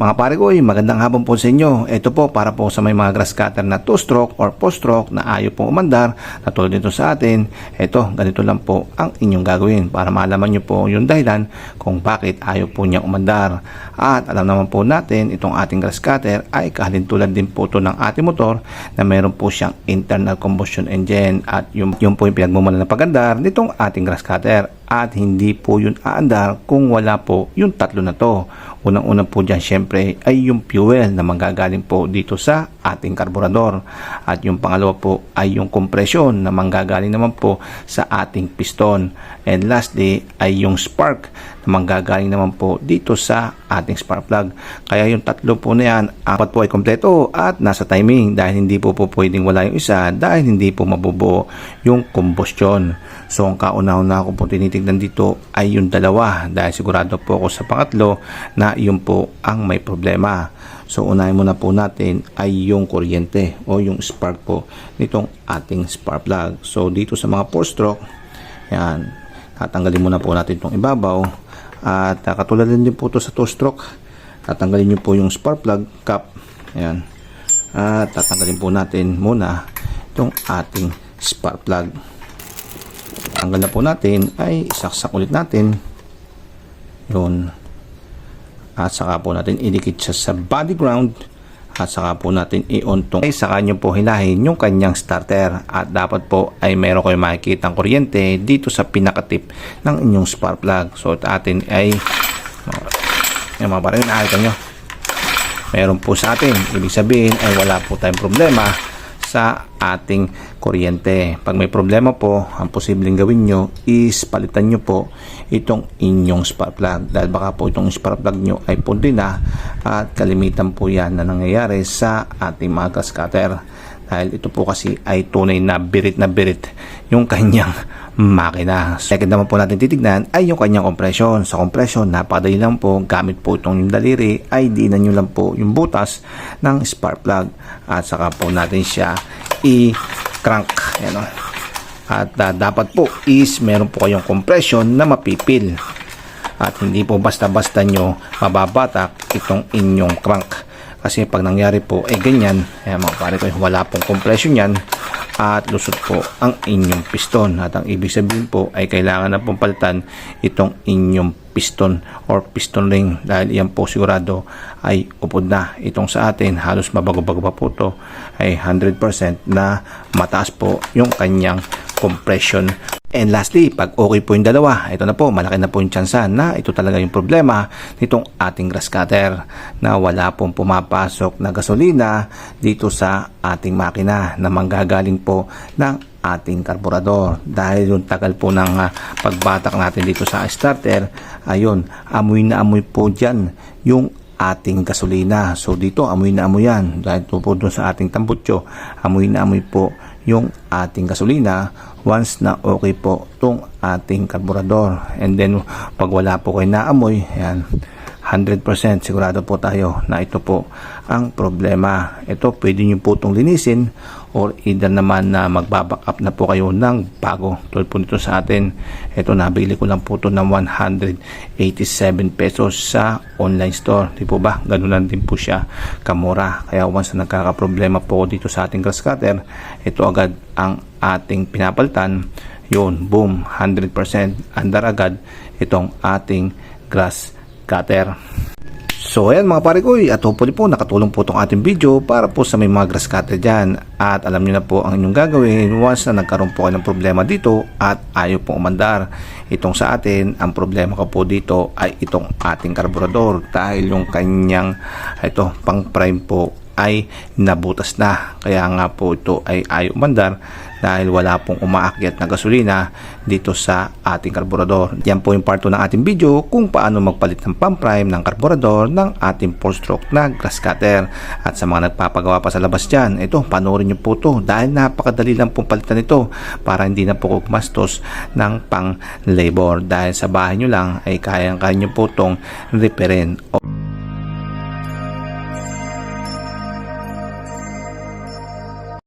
Mga pare ko, eh, magandang hapon po sa inyo. Ito po para po sa may mga grass cutter na 2-stroke or 4-stroke na ayaw pong umandar na tulad nito sa atin. Ito, ganito lang po ang inyong gagawin para malaman nyo po yung dahilan kung bakit ayaw po niya umandar. At alam naman po natin, itong ating grass cutter ay kahalintulad din po ito ng ating motor na meron po siyang internal combustion engine at yung, yung po yung pinagmumula ng pagandar nitong ating grass cutter at hindi po yun aandar kung wala po yung tatlo na to. Unang-unang po dyan syempre ay yung fuel na manggagaling po dito sa ating karburador. At yung pangalawa po ay yung compression na manggagaling naman po sa ating piston. And lastly ay yung spark na manggagaling naman po dito sa ating spark plug. Kaya yung tatlo po na yan, apat po ay kompleto at nasa timing dahil hindi po po pwedeng wala yung isa dahil hindi po mabubuo yung combustion. So ang kauna-una ko po tinitignan dito ay yung dalawa dahil sigurado po ako sa pangatlo na yun po ang may problema. So unahin muna po natin ay yung kuryente o yung spark po nitong ating spark plug. So dito sa mga 4 stroke, yan, tatanggalin muna po natin itong ibabaw at uh, katulad din po ito sa 2 stroke, tatanggalin nyo po yung spark plug cap. Ayan. At tatanggalin po natin muna itong ating spark plug tanggal na po natin ay isaksak ulit natin yun at saka po natin idikit siya sa body ground. At saka po natin i-on tong ay saka nyo po hilahin yung kanyang starter. At dapat po ay meron kayo makikita ang kuryente dito sa pinakatip ng inyong spark plug. So at atin ay yung mga parang nakakita nyo? Meron po sa atin. Ibig sabihin ay wala po tayong problema sa ating kuryente. Pag may problema po, ang posibleng gawin nyo is palitan nyo po itong inyong spark plug. Dahil baka po itong spark plug nyo ay pundi na at kalimitan po yan na nangyayari sa ating mga gas. Dahil ito po kasi ay tunay na birit na birit yung kanyang makina. Second naman po natin titignan ay yung kanyang compression. Sa compression, napakadali lang po. Gamit po itong daliri ay diinan nyo lang po yung butas ng spark plug. At saka po natin siya i-crank. Ayan o. At uh, dapat po is meron po kayong compression na mapipil. At hindi po basta-basta nyo mababatak itong inyong crank. Kasi pag nangyari po, eh ganyan, eh mga pare ko, wala pong compression yan at lusot po ang inyong piston. At ang ibig sabihin po ay kailangan na pong palitan itong inyong piston or piston ring dahil yan po sigurado ay upod na. Itong sa atin, halos mabago-bago pa po to ay 100% na mataas po yung kanyang compression And lastly, pag okay po yung dalawa, ito na po, malaki na po yung tsansa na ito talaga yung problema nitong ating grass cutter na wala pong pumapasok na gasolina dito sa ating makina na manggagaling po ng ating karburador. Dahil yung tagal po ng uh, pagbatak natin dito sa starter, ayun, amoy na amoy po dyan yung ating gasolina. So dito, amoy na amoy yan. Dahil po doon sa ating tambutso, amoy na amoy po yung ating gasolina once na okay po itong ating karburador and then pag wala po kayo naamoy yan 100% sigurado po tayo na ito po ang problema. Ito pwede nyo po itong linisin or either naman na magbaback up na po kayo ng bago. Tulad po nito sa atin, ito nabili ko lang po ito ng 187 pesos sa online store. Di po ba? Ganun lang din po siya kamura. Kaya once na nagkakaproblema po dito sa ating grass cutter, ito agad ang ating pinapalitan. Yun, boom, 100% andar agad itong ating grass cutter. So ayan mga pare ko at hopefully po nakatulong po itong ating video para po sa may mga grass cutter dyan. At alam nyo na po ang inyong gagawin once na nagkaroon po kayo ng problema dito at ayaw pong umandar. Itong sa atin ang problema ko po dito ay itong ating karburador dahil yung kanyang ito pang prime po ay nabutas na. Kaya nga po ito ay ayaw umandar dahil wala pong umaakyat na gasolina dito sa ating karburador. Yan po yung part 2 ng ating video kung paano magpalit ng pump prime ng karburador ng ating 4-stroke na grass cutter. At sa mga nagpapagawa pa sa labas dyan, ito, panoorin nyo po to dahil napakadali lang pong palitan ito para hindi na po kumastos ng pang labor dahil sa bahay nyo lang ay kayang-kaya nyo po itong repairin.